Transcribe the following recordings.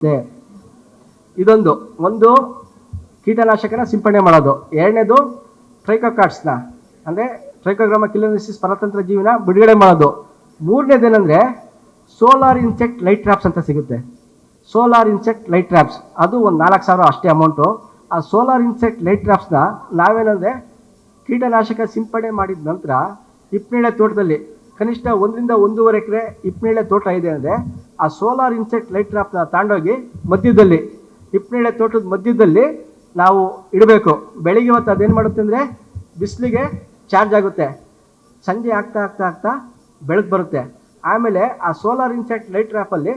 ಇದೆ. ಇದೊಂದು. ಒಂದು ಕೀಟನಾಶಕನ ಸಿಂಪಡಣೆ ಮಾಡೋದು. ಎರಡನೇದು ಟ್ರೈಕೋಕಾಟ್ಸ್ನ ಅಂದರೆ ಟ್ರೈಕೋಗ್ರಾಮ ಕಿಲೋನಿಸಿಸ್ ಪರತಂತ್ರ ಜೀವನ ಬಿಡುಗಡೆ ಮಾಡೋದು. ಮೂರನೇದೇನೆಂದರೆ ಸೋಲಾರ್ ಇನ್ಸೆಕ್ಟ್ ಲೈಟ್ ಟ್ರಾಪ್ಸ್ ಅಂತ ಸಿಗುತ್ತೆ. ಸೋಲಾರ್ ಇನ್ಸೆಕ್ಟ್ ಲೈಟ್ ಟ್ರಾಪ್ಸ್ ಅದು ಒಂದು ನಾಲ್ಕು ಸಾವಿರ ಅಷ್ಟೇ ಅಮೌಂಟು ಆ ಸೋಲಾರ್ ಇನ್ಸೆಕ್ಟ್ ಲೈಟ್ ಟ್ರಾಪ್ಸ್ನ ನಾವೇನಂದರೆ ಕೀಟನಾಶಕ ಸಿಂಪಡಣೆ ಮಾಡಿದ ನಂತರ ಹಿಪ್ಪನೇಳೆ ತೋಟದಲ್ಲಿ ಕನಿಷ್ಠ ಒಂದರಿಂದ ಒಂದೂವರೆ ಎಕರೆ ಹಿಪ್ಪನೇಳೆ ತೋಟ ಇದೆ ಅಂದರೆ ಆ ಸೋಲಾರ್ ಇನ್ಸೆಕ್ಟ್ ಲೈಟ್ ಟ್ರಾಪ್ನ ತಾಂಡೋಗಿ ಮಧ್ಯದಲ್ಲಿ ಹಿಪ್ಪನೇಳೆ ತೋಟದ ಮಧ್ಯದಲ್ಲಿ ನಾವು ಇಡಬೇಕು. ಬೆಳಿಗ್ಗೆ ಹೊತ್ತು ಅದೇನು ಮಾಡುತ್ತೆ ಅಂದರೆ ಬಿಸಿಲಿಗೆ ಚಾರ್ಜ್ ಆಗುತ್ತೆ. ಸಂಜೆ ಆಗ್ತಾ ಆಗ್ತಾ ಆಗ್ತಾ ಬೆಳಕು ಬರುತ್ತೆ. ಆಮೇಲೆ ಆ ಸೋಲಾರ್ ಇನ್ಸೆಕ್ಟ್ ಲೈಟ್ ಟ್ರಾಪಲ್ಲಿ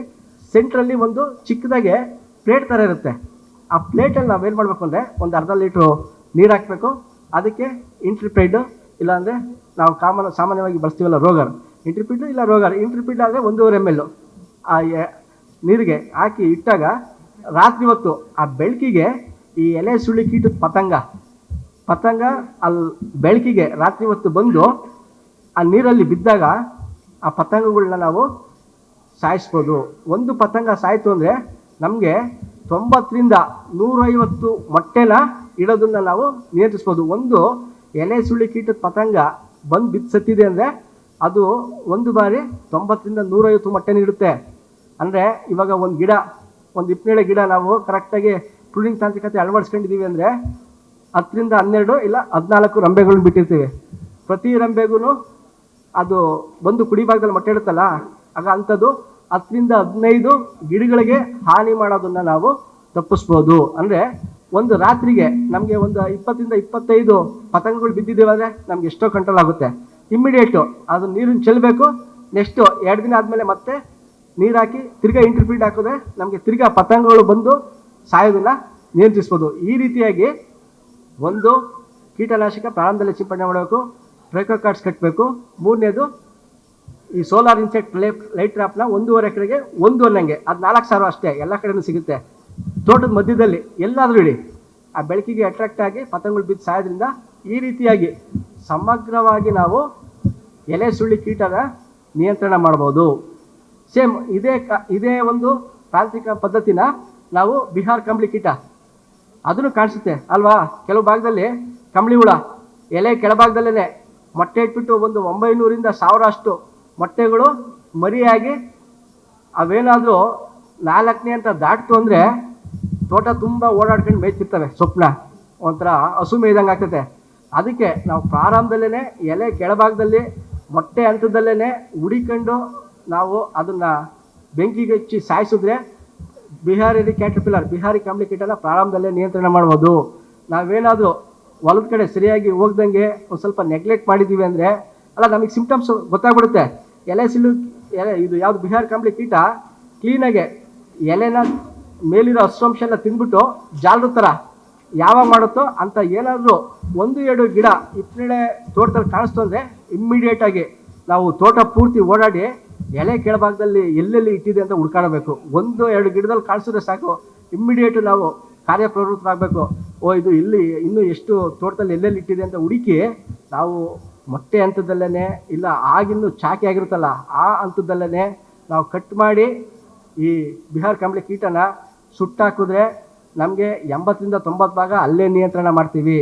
ಸೆಂಟ್ರಲ್ಲಿ ಒಂದು ಚಿಕ್ಕದಾಗೆ ಪ್ಲೇಟ್ ಥರ ಇರುತ್ತೆ. ಆ ಪ್ಲೇಟಲ್ಲಿ ನಾವೇನು ಮಾಡಬೇಕು ಅಂದರೆ ಒಂದು ಅರ್ಧ ಲೀಟ್ರು ನೀರು ಹಾಕಬೇಕು. ಅದಕ್ಕೆ ಇಂಟ್ರಿಪೈಡ್ ಇಲ್ಲಾಂದರೆ ನಾವು ಕಾಮನ್, ಸಾಮಾನ್ಯವಾಗಿ ಬಳಸ್ತೀವಲ್ಲ ರೋಗರ್. ಇಂಟ್ರಿಪಿಡ್ ಇಲ್ಲ ರೋಗರ್, ಇಂಟ್ರಿಪಿಡ್ ಆದರೆ ಒಂದೂವರೆ ಎಂ ಎಲ್ ಆ ನೀರಿಗೆ ಹಾಕಿ ಇಟ್ಟಾಗ ರಾತ್ರಿ ಹೊತ್ತು ಆ ಬೆಳಕಿಗೆ ಈ ಎಲೆ ಸುಳಿ ಕೀಟ ಪತಂಗ ಪತಂಗ ಅಲ್ಲಿ ಬೆಳಕಿಗೆ ರಾತ್ರಿ ಹೊತ್ತು ಬಂದು ಆ ನೀರಲ್ಲಿ ಬಿದ್ದಾಗ ಆ ಪತಂಗಗಳನ್ನ ನಾವು ಸಾಯಿಸ್ಬೋದು. ಒಂದು ಪತಂಗ ಸಾಯಿತು ಅಂದರೆ ನಮಗೆ ತೊಂಬತ್ತರಿಂದ ನೂರೈವತ್ತು ಮೊಟ್ಟೆನ ಇಡೋದನ್ನು ನಾವು ನಿಯಂತ್ರಿಸ್ಬೋದು. ಒಂದು ಎಲೆ ಸುಳ್ಳಿ ಕೀಟದ ಪತಂಗ ಬಂದು ಬಿದ್ದು ಸತ್ತಿದೆ ಅಂದರೆ ಅದು ಒಂದು ಬಾರಿ ತೊಂಬತ್ತರಿಂದ ನೂರೈವತ್ತು ಮೊಟ್ಟೆ ನೀಡುತ್ತೆ. ಅಂದರೆ ಇವಾಗ ಒಂದು ಗಿಡ, ಒಂದು ಇಪ್ಪನೇಳೆ ಗಿಡ ನಾವು ಕರೆಕ್ಟಾಗಿ ಪ್ರೂನಿಂಗ್ ತಾಂತ್ರಿಕತೆ ಅಳವಡಿಸ್ಕೊಂಡಿದ್ದೀವಿ ಅಂದರೆ ಹತ್ತರಿಂದ ಹನ್ನೆರಡು ಇಲ್ಲ ಹದಿನಾಲ್ಕು ರಂಬೆಗಳನ್ನ ಬಿಟ್ಟಿರ್ತೀವಿ. ಪ್ರತಿ ರಂಬೆಗೂ ಅದು ಬಂದು ಕುಡಿ ಭಾಗದಲ್ಲಿ ಮೊಟ್ಟೆ ಇಡುತ್ತಲ್ಲ, ಆಗ ಅಂಥದ್ದು ಹತ್ತರಿಂದ ಹದಿನೈದು ಗಿಡಗಳಿಗೆ ಹಾನಿ ಮಾಡೋದನ್ನು ನಾವು ತಪ್ಪಿಸ್ಬೋದು. ಅಂದರೆ ಒಂದು ರಾತ್ರಿಗೆ ನಮಗೆ ಒಂದು ಇಪ್ಪತ್ತರಿಂದ ಇಪ್ಪತ್ತೈದು ಪತಂಗಗಳು ಬಿದ್ದಿದ್ದೀವಿ ಅಂದರೆ ನಮ್ಗೆ ಎಷ್ಟೋ ಕಂಟ್ರೋಲ್ ಆಗುತ್ತೆ. ಇಮ್ಮಿಡಿಯೇಟು ಅದು ನೀರನ್ನು ಚೆಲ್ಲಬೇಕು. ನೆಕ್ಸ್ಟು ಎರಡು ದಿನ ಆದಮೇಲೆ ಮತ್ತೆ ನೀರು ಹಾಕಿ ತಿರ್ಗಾ ಇಂಟರ್ಫೀಡ್ ಹಾಕಿದ್ರೆ ನಮಗೆ ತಿರ್ಗಾ ಪತಂಗಗಳು ಬಂದು ಸಾಯೋದನ್ನ ನಿಯಂತ್ರಿಸ್ಬೋದು. ಈ ರೀತಿಯಾಗಿ ಒಂದು ಕೀಟನಾಶಕ ಪ್ರಾರಂಭದಲ್ಲಿ ಸಿಂಪಡಣೆ ಮಾಡಬೇಕು. ಟ್ರೈಕೋ ಕಾರ್ಡ್ಸ್ ಕಟ್ಟಬೇಕು ಮೂರನೇದು ಈ ಸೋಲಾರ್ ಇನ್ಸೆಕ್ಟ್ ಲೈಟ್ ಲೈಟ್ ಟ್ರಾಪ್ನ ಒಂದೂವರೆ ಎಕರೆಗೆ ಒಂದು ಅನ್ನಂಗೆ ಅದು ನಾಲ್ಕು ಸಾವಿರ ಅಷ್ಟೇ. ಎಲ್ಲ ಕಡೆಯೂ ಸಿಗುತ್ತೆ. ತೋಟದ ಮಧ್ಯದಲ್ಲಿ ಎಲ್ಲಾದರೂ ಇಡಿ. ಆ ಬೆಳಕಿಗೆ ಅಟ್ರಾಕ್ಟ್ ಆಗಿ ಪತಂಗಗಳು ಬಿದ್ದು ಸಾಯೋದ್ರಿಂದ ಈ ರೀತಿಯಾಗಿ ಸಮಗ್ರವಾಗಿ ನಾವು ಎಲೆ ಸುಳ್ಳಿ ಕೀಟದ ನಿಯಂತ್ರಣ ಮಾಡ್ಬೋದು. ಸೇಮ್ ಇದೇ ಕ, ಇದೇ ಒಂದು ತಾಂತ್ರಿಕ ಪದ್ಧತಿನ ನಾವು ಬಿಹಾರ್ ಕಂಬಳಿ ಕೀಟ. ಅದನ್ನು ಕಾಣಿಸುತ್ತೆ, ಅಲ್ವಾ? ಕೆಲವು ಭಾಗದಲ್ಲಿ ಕಂಬಳಿ ಹುಳ, ಎಲೆ ಕೆಳಭಾಗದಲ್ಲೇ ಮೊಟ್ಟೆ ಇಟ್ಬಿಟ್ಟು ಒಂದು ಒಂಬೈನೂರಿಂದ ಸಾವಿರ ಅಷ್ಟು ಮೊಟ್ಟೆಗಳು ಮರಿಯಾಗಿ ಅವೇನಾದರೂ ನಾಲ್ಕನೇ ಅಂತ ದಾಟಿತು ಅಂದರೆ ತೋಟ ತುಂಬ ಓಡಾಡ್ಕೊಂಡು ಮೇಯ್ತಿರ್ತವೆ ಸೊಪ್ಪನ್ನ ಒಂಥರ ಹಸು ಮೇಯ್ದಂಗೆ ಆಗ್ತೈತೆ. ಅದಕ್ಕೆ ನಾವು ಪ್ರಾರಂಭದಲ್ಲೇ ಎಲೆ ಕೆಳಭಾಗದಲ್ಲಿ, ಮೊಟ್ಟೆ ಹಂತದಲ್ಲೇ ಹುಡಿಕೊಂಡು ನಾವು ಅದನ್ನು ಬೆಂಕಿಗೆ ಹಚ್ಚಿ ಸಾಯಿಸಿದ್ರೆ ಬಿಹಾರಿ ಕ್ಯಾಟರ್ಪಿಲ್ಲರ್, ಬಿಹಾರಿ ಕಂಬಳಿ ಕೀಟನ ಪ್ರಾರಂಭದಲ್ಲೇ ನಿಯಂತ್ರಣ ಮಾಡ್ಬೋದು. ನಾವೇನಾದರೂ ಹೊಲದ ಕಡೆ ಸರಿಯಾಗಿ ಹೋಗ್ದಂಗೆ ಒಂದು ಸ್ವಲ್ಪ ನೆಗ್ಲೆಕ್ಟ್ ಮಾಡಿದ್ದೀವಿ ಅಂದರೆ, ಅಲ್ಲ ನಮಗೆ ಸಿಂಪ್ಟಮ್ಸ್ ಗೊತ್ತಾಗ್ಬಿಡುತ್ತೆ. ಎಲೆ ಸಿಲು ಎಲೆ ಇದು ಯಾವುದು ಬಿಹಾರಿ ಕಂಬಳಿ ಕೀಟ ಕ್ಲೀನಾಗೆ ಎಲೆನ ಮೇಲಿರೋ ಹಸ್ವಂಶ ತಿಂದ್ಬಿಟ್ಟು ಜಾಲರ ಥರ ಯಾವಾಗ ಮಾಡುತ್ತೋ ಅಂತ ಏನಾದರೂ ಒಂದು ಎರಡು ಗಿಡ ಇಪ್ಪಳೆ ತೋಟದಲ್ಲಿ ಕಾಣಿಸ್ತು ಅಂದರೆ ಇಮ್ಮಿಡಿಯೇಟಾಗಿ ನಾವು ತೋಟ ಪೂರ್ತಿ ಓಡಾಡಿ ಎಲೆ ಕೆಳಭಾಗದಲ್ಲಿ ಎಲ್ಲೆಲ್ಲಿ ಇಟ್ಟಿದೆ ಅಂತ ಹುಡ್ಕಾಡಬೇಕು. ಒಂದು ಎರಡು ಗಿಡದಲ್ಲಿ ಕಾಣಿಸಿದ್ರೆ ಸಾಕು. ಇಮ್ಮಿಡಿಯೇಟ್ ನಾವು ಕಾರ್ಯಪ್ರವೃತ್ತರಾಗಬೇಕು. ಓ, ಇದು ಇಲ್ಲಿ ಇನ್ನೂ ಎಷ್ಟು ತೋಟದಲ್ಲಿ ಎಲ್ಲೆಲ್ಲಿ ಇಟ್ಟಿದೆ ಅಂತ ಹುಡುಕಿ ನಾವು ಮೊಟ್ಟೆ ಹಂತದಲ್ಲೇ ಇಲ್ಲ ಆಗಿನ್ನೂ ಚಾಕಿ ಆಗಿರುತ್ತಲ್ಲ ಆ ಹಂತದಲ್ಲೇ ನಾವು ಕಟ್ ಮಾಡಿ ಈ ಬಿಹಾರ್ ಕಂಬಳಿ ಕೀಟನ ಸುಟ್ಟಾಕಿದ್ರೆ ನಮಗೆ ಎಂಬತ್ತರಿಂದ ತೊಂಬತ್ತು ಭಾಗ ಅಲ್ಲೇ ನಿಯಂತ್ರಣ ಮಾಡ್ತೀವಿ.